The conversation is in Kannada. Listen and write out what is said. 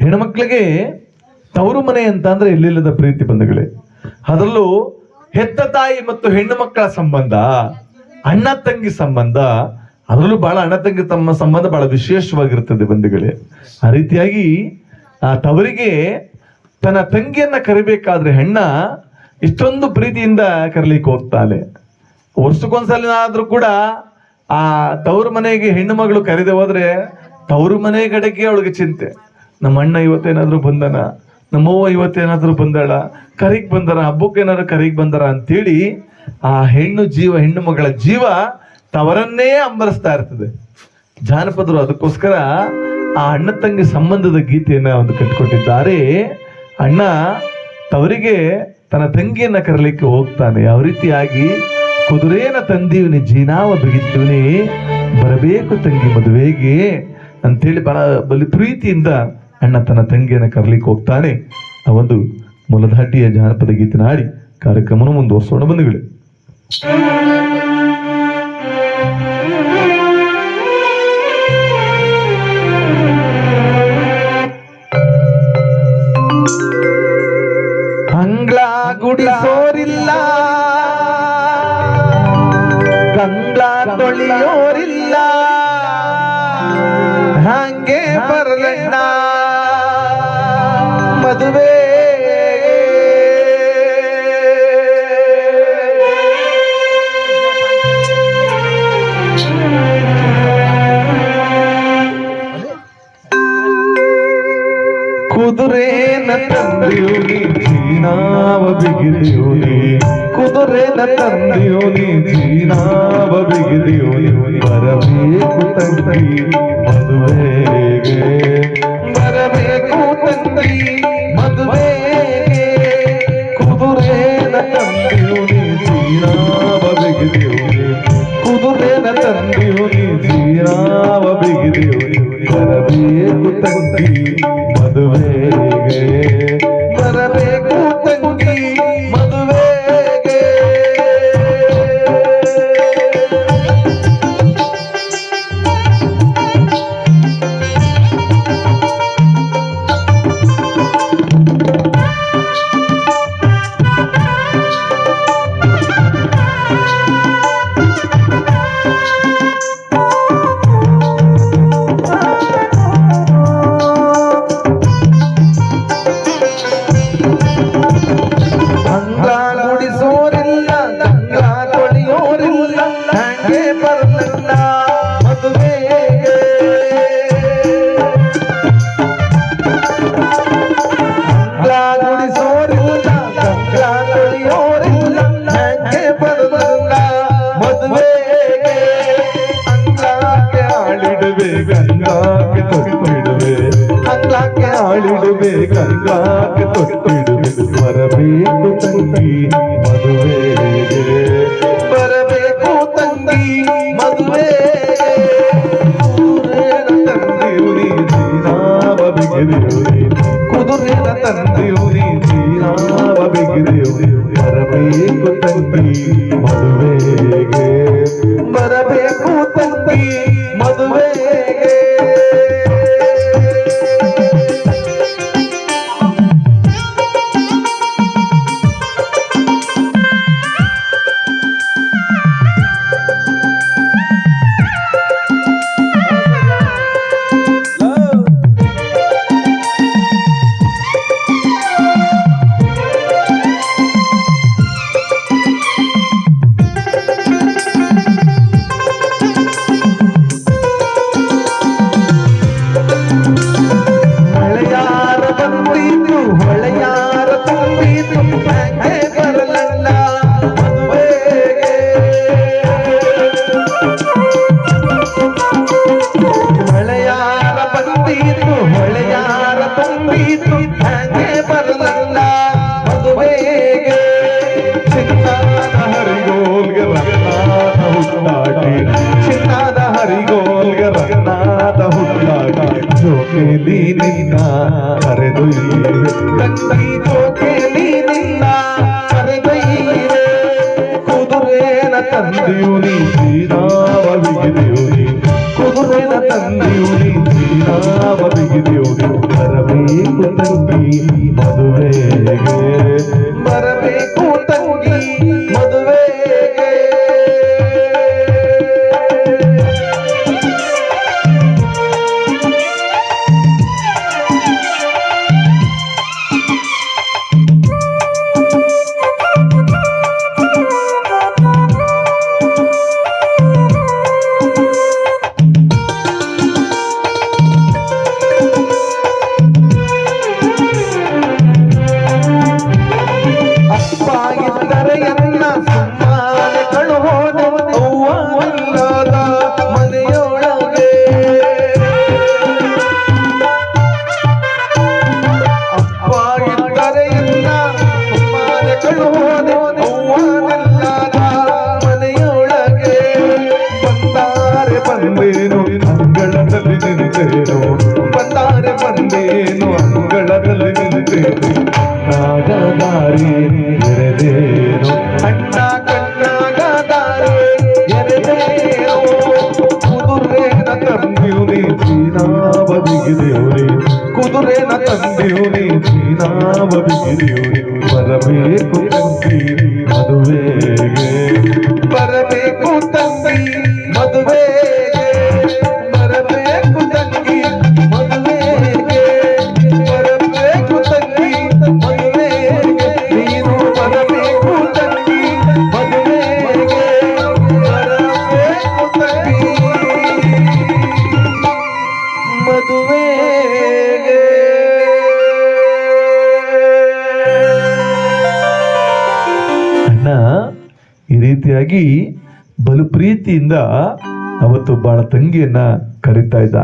ಹೆಣ್ಮಕ್ಳಿಗೆ ತವರು ಮನೆ ಅಂತ ಅಂದ್ರೆ ಎಲ್ಲಿಲ್ಲದ ಪ್ರೀತಿ ಬಂಧುಗಳೇ? ಅದರಲ್ಲೂ ಹೆತ್ತ ತಾಯಿ ಮತ್ತು ಹೆಣ್ಣು ಮಕ್ಕಳ ಸಂಬಂಧ, ಅಣ್ಣ ತಂಗಿ ಸಂಬಂಧ, ಅದರಲ್ಲೂ ಬಹಳ ಅಣ್ಣ ತಂಗಿ ತಮ್ಮ ಸಂಬಂಧ ಬಹಳ ವಿಶೇಷವಾಗಿರ್ತದೆ ಬಂಧುಗಳೇ. ಆ ರೀತಿಯಾಗಿ ಆ ತವರಿಗೆ ತನ್ನ ತಂಗಿಯನ್ನ ಕರಿಬೇಕಾದ್ರೆ ಹೆಣ್ಣ ಇಷ್ಟೊಂದು ಪ್ರೀತಿಯಿಂದ ಕರೀಲಿಕ್ಕೆ ಹೋಗ್ತಾಳೆ. ವರ್ಷಕ್ಕೊಂದ್ಸಲ ಆದ್ರೂ ಕೂಡ ಆ ತವರು ಮನೆಗೆ ಹೆಣ್ಣು ಮಗಳು ಕರೆದೆ ಹೋದ್ರೆ ತವರು ಮನೆ ಕಡೆಗೆ ಅವಳಿಗೆ ಚಿಂತೆ. ನಮ್ಮ ಅಣ್ಣ ಇವತ್ತೇನಾದರೂ ಬಂದನ? ನಮ್ಮವ್ವ ಇವತ್ತೇನಾದರೂ ಬಂದಾಳ? ಕರಿಗೆ ಬಂದರ? ಹಬ್ಬಕ್ಕೆ ಏನಾದ್ರು ಕರಿಗ್ ಬಂದರ ಅಂತೇಳಿ ಆ ಹೆಣ್ಣು ಜೀವ, ಹೆಣ್ಣು ಮಗಳ ಜೀವ ತವರನ್ನೇ ಅಂಬರಿಸ್ತಾ ಇರ್ತದೆ. ಜಾನಪದರು ಅದಕ್ಕೋಸ್ಕರ ಆ ಅಣ್ಣ ತಂಗಿ ಸಂಬಂಧದ ಗೀತೆಯನ್ನ ಒಂದು ಕಟ್ಕೊಟ್ಟಿದ್ದಾರೆ ಅಣ್ಣ ತವರಿಗೆ ತನ್ನ ತಂಗಿಯನ್ನ ಕರಲಿಕ್ಕೆ ಹೋಗ್ತಾನೆ. ಯಾವ ರೀತಿಯಾಗಿ? ಕುದುರೇನ ತಂದೀವನಿ, ಜೀನಾವ ಬಿಗಿತೀವನಿ ಬರಬೇಕು ತಂಗಿ ಮದುವೆಗೆ ಅಂತೇಳಿ ಬಹಳ ಬಲಿ ಪ್ರೀತಿಯಿಂದ ಅಣ್ಣ ತನ್ನ ತಂಗಿಯನ್ನು ಕರಲಿಕ್ಕೆ ಹೋಗ್ತಾನೆ. ಆ ಒಂದು ಮೂಲಧಾಟಿಯ ಜಾನಪದ ಗೀತನ ಹಾಡಿ ಕಾರ್ಯಕ್ರಮವನ್ನು ಮುಂದುವರಿಸೋಣ ಬಂಧುಗಳು. ಅಂಗ್ಲ ಗುಡಿಸೋರಿಲ್ಲ ಗಂಗ್ಲ ತೊಳಿಯೋರಿಲ್ಲ. ಹಂಗೆ ಬರಲಣ್ಣ. ಮದುವೆ ಕುದುರೆನ ತಂದೆಯೋನಿ ಚೀನಾವ ಬಿಗಿದೆಯೋನಿ ಕುದುರೆನ ತಂದೆಯೋನಿ ಚೀನಾವ ಬಿಗಿದೆಯೋನಿ ಬರಬೇಕು ತಂಗಿ ಮದುವೆಗೆ ಚೀನಾವ ಬಿಗಿದೆಯೋನಿ ಬರಬೇಕು ತಂಗಿ ಮದುವೆಗೆ. ಆಳಿಡುವೆ ಗಂಗಾಕ್ಕೆ ತೊಟ್ಟಿಡುವೆ ಬರಬೇಕು ತಂಗಿ ಮದುವೆಗೆ ಬರಬೇಕು ತಂಗಿ ಮದುವೆ ಕುದುರೆನ ತಂದೆಯುನಿ ಜೀರಾವ ಬಿಗಿದೆಯುನಿ ಬರಬೇಕು ತಂಗಿ ಮದುವೆಗೆ ಬರಬೇಕು ತಂಗಿ ಮದುವೆಗೆ ನೀನಿಲ್ಲ ಕರೆದೊಯ್ಯಿರೆ ನೀನಿಲ್ಲ ಕರೆದೊಯ್ಯಿರೆ ಕುದುರೆನ ತಂದೆಯು ನೀ ಶ್ರೀರಾಮನಿಗೆ ಕುದುರೆನ ತಂದೆಯು ನೀ ಶ್ರೀರಾಮನಿಗೆ ದೇವರು ತರಬೇಕು ತಂದಿ ಕವಿಯು ಪರಬೇಕು ಕಂತೀರಿ ಮದುವೆಗೆ ರೀತಿಯಾಗಿ ಬಲು ಪ್ರೀತಿಯಿಂದ ಅವತ್ತು ಬಾಳ ತಂಗಿಯನ್ನ ಕರಿತಾ ಇದ್ದ.